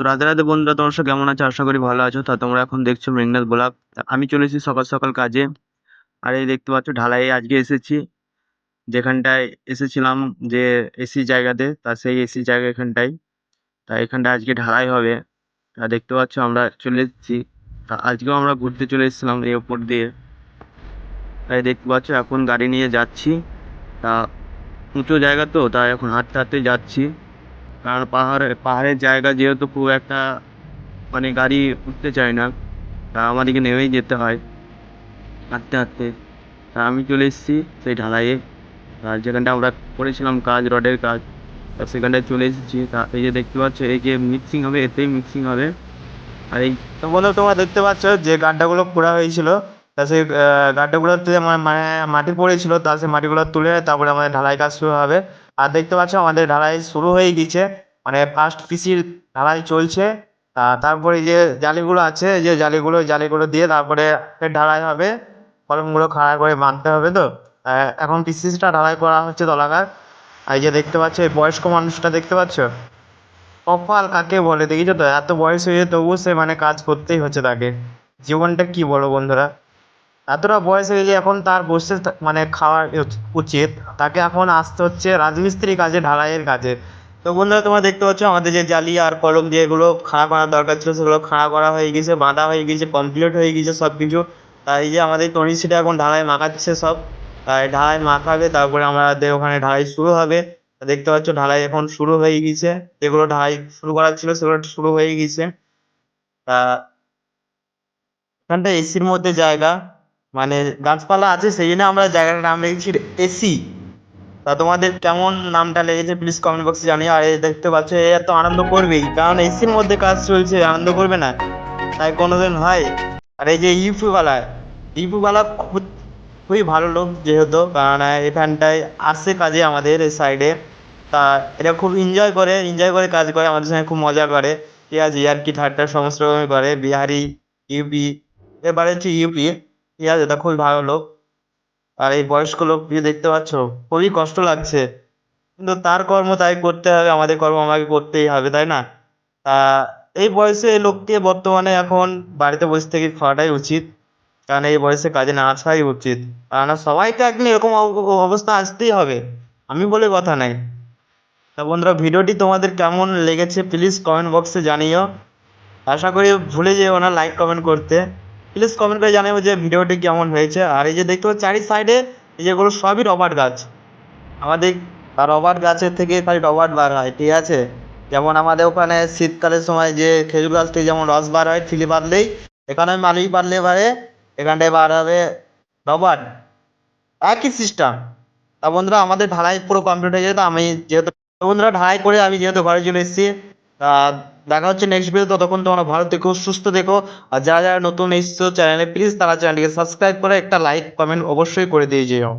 তো রাধে রাধে বন্ধুরা, তোমার সব কেমন আছো? আশা করি ভালো আছো। তা তোমরা এখন দেখছ মেঘনাথ ব্লগ। আমি চলে এসেছি সকাল সকাল কাজে। আর এই দেখতে পাচ্ছ ঢালাইয়ে আজকে এসেছি। যেখানটায় এসেছিলাম যে এসি জায়গাতে, তা সেই এসি জায়গা এখানটায়। তা এখানটায় আজকে ঢালাই হবে। তা দেখতে পাচ্ছ, আমরা চলে এসেছি। তা আজকেও আমরা ঘুরতে চলে এসেছিলাম এই ওপর দিয়ে তাই দেখতে পাচ্ছ, এখন গাড়ি নিয়ে যাচ্ছি। তা উঁচু জায়গা তো তাই এখন হাঁটতে হাঁটতে যাচ্ছি। কারণ পাহাড়ে, পাহাড়ের জায়গা যেহেতু খুব একটা মানে গাড়ি উঠতে চায় না, তা আমাদেরকে নেমেই যেতে হয় হাঁটতে হাঁটতে। তা আমি চলে এসেছি সেই ঢালাইয়ে। আর যেখানটা আমরা করেছিলাম কাজ, রডের কাজ, তা সেখানটায় চলে এসেছি। তা এই যে দেখতে পাচ্ছ, এই যে মিক্সিং হবে, এতেই মিক্সিং হবে। আর এই তো বন্ধু, তোমরা দেখতে পাচ্ছ যে গাড্ডাগুলো খোঁড়া হয়েছিল। তা সেই গাড্ডাগুলোতে মানে মাটি পড়েছিল, তা সেই মাটিগুলো তুলে তারপরে আমাদের ঢালাই কাজ শুরু হবে। আর দেখতে পাচ্ছ আমাদের ঢালাই শুরু হয়ে গেছে মানে ফার্স্ট পিসির ঢালাই চলছে। তারপরে যে জালিগুলো আছে যে জালিগুলো জালিগুলো দিয়ে তারপরে ঢালাই হবে। কলমগুলো খাড়া করে বাঁধতে হবে তো? এখন পিসিসটা ঢালাই করা হচ্ছে তলাকার আর যে দেখতে পাচ্ছ, এই বয়স্ক মানুষটা দেখতে পাচ্ছ? কপাল কাকে বলে দেখেছ তো? এত বয়স হয়েছে তবুও সে মানে কাজ করতেই হচ্ছে তাকে। জীবনটা কি বলো বন্ধুরা? এতটা বয়স হয়ে গিয়ে এখন তার বসে মানে খাওয়া উচিত। তাকে এখন আসতে হচ্ছে রাজমিস্ত্রি কাজে, ঢালাইয়ের কাজে। তো বন্ধুরা, তোমরা দেখতে পাচ্ছ আমাদের যে জালি আর কলম দিয়ে এগুলো খাড়া করার দরকার ছিল, সেগুলো খাড়া করা হয়ে গেছে, বাঁধা হয়ে গেছে কমপ্লিট হয়ে গেছে সব কিছু তাই যে আমাদের টনি সেটা এখন ঢালাই মাখাচ্ছে সব। তাই ঢালাই মাখাবে, তারপরে আমাদের ওখানে ঢালাই শুরু হবে। দেখতে পাচ্ছ ঢালাই এখন শুরু হয়ে গেছে। যেগুলো ঢালাই শুরু করার ছিল, সেগুলো শুরু হয়ে গেছে। তা এখানটা এসির মধ্যে জায়গা। মানে গাছপালা আছে, সেই জন্য আমরা জায়গাটার নাম রেখেছি এসি। তা তোমাদের কেমন নামটা লেগেছে প্লিজ কমেন্ট বক্সে জানিও। আর দেখতে পাচ্ছ, এ এত আনন্দ করবেই, কারণ এসির মধ্যে কাজ চলছে, আনন্দ করবে না। তাই কোনোদিন হয়। আর এই যে ইউপিওয়ালা ইউপিওয়ালা খুব, খুবই ভালো লোক যেহেতু, কারণ এখানটায় আসে কাজে আমাদের এই সাইডে তা এটা খুব এনজয় করে এনজয় করে কাজ করে, আমাদের সঙ্গে খুব মজা করে। ঠিক আছে, ইয়ার্কি ঠাট্টা সমস্ত রকমই করে, বিহারি, ইউপি, এবারে হচ্ছে ইউপি। ঠিক আছে, এটা খুবই ভালো লোক। আর এই বয়স্ক লোক দেখতে পাচ্ছ? খুবই কষ্ট লাগছে। কিন্তু তার কর্ম তাই করতে হবে, আমাদের কর্ম আমাকে করতেই হবে, তাই না? তা এই বয়সে এই লোককে বর্তমানে এখন বাড়িতে বসে থেকে খাওয়াটাই উচিত। কারণ এই বয়সে কাজে না আসাই উচিত। কারণ সবাই তো একদিন এরকম অব- অবস্থা আসতেই হবে। আমি বলে কথা নাই। তা বন্ধুরা, ভিডিওটি তোমাদের কেমন লেগেছে প্লিজ কমেন্ট বক্সে জানিও। আশা করি ভুলে যেও না, লাইক, কমেন্ট করতে। প্লিজ কমেন্ট করে জানাব যে ভিডিওটি কেমন হয়েছে। আর এই যে দেখতে পাচ্ছ, চারি সাইডে এই যেগুলো সবই রবার গাছ। আমাদের রবার গাছের থেকে খালি রবার বার হয়, ঠিক আছে? যেমন আমাদের ওখানে শীতকালের সময় যে খেজুর গাছ থেকে যেমন রস বার হয় ঠিলি বাঁধলেই এখানে মালি বাঁধলে এবারে এখানটায় বার হবে রবার একই সিস্টেম তা বন্ধুরা, আমাদের ঢালাই পুরো কমপ্লিট হয়ে যেত আমি যেহেতু বন্ধুরা, ঢালাই করে আমি যেহেতু ঘরে চলে এসেছি দেখা হচ্ছে নেক্সট ভিডিও ততক্ষণ তোমরা ভালো দেখো সুস্থ দেখো আর যারা যারা নতুন এসছো চ্যানেলে প্লিজ তারা চ্যানেলটিকে সাবস্ক্রাইব করে একটা লাইক কমেন্ট অবশ্যই করে দিয়ে যেও।